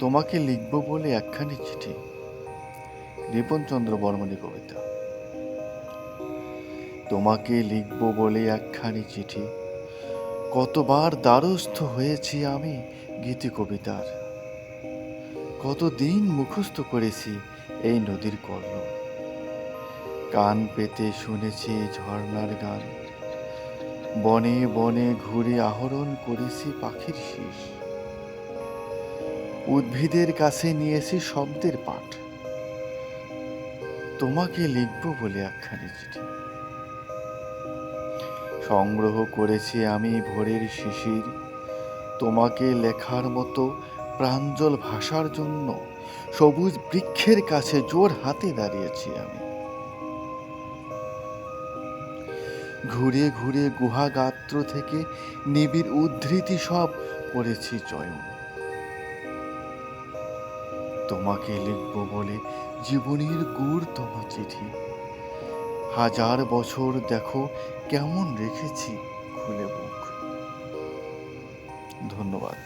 তোমাকে লিখব বলে একখানি চিঠি। রিপনচন্দ্র বর্মণী কবিতা। তোমাকে লিখব বলে একখানি চিঠি। কতবার দ্বারস্থ হয়েছি আমি গীতি কবিতার। কতদিন মুখস্থ করেছি এই নদীর কর্ণ। কান পেতে শুনেছি ঝর্ণার গান। বনে বনে ঘুরে আহরণ করেছি পাখির শীষ। উদ্ভিদের কাছে নিয়েছি শব্দের পাঠ। তোমাকে লিখব বলে একখানি চিঠি। সংগ্রহ করেছি আমি ভোরের শিশির। তোমাকে লেখার মতো প্রাঞ্জল ভাষার জন্য সবুজ বৃক্ষের কাছে জোর হাতে দাঁড়িয়েছি আমি। ঘুরে ঘুরে গুহা গাত্র থেকে নিবিড় উদ্ধৃতি সব করেছি চয়ন। তোমাকে লিখব বলে জীবনের গুরুতম চিঠি। হাজার বছর দেখো কেমন রেখেছি খুলে মুখ। ধন্যবাদ।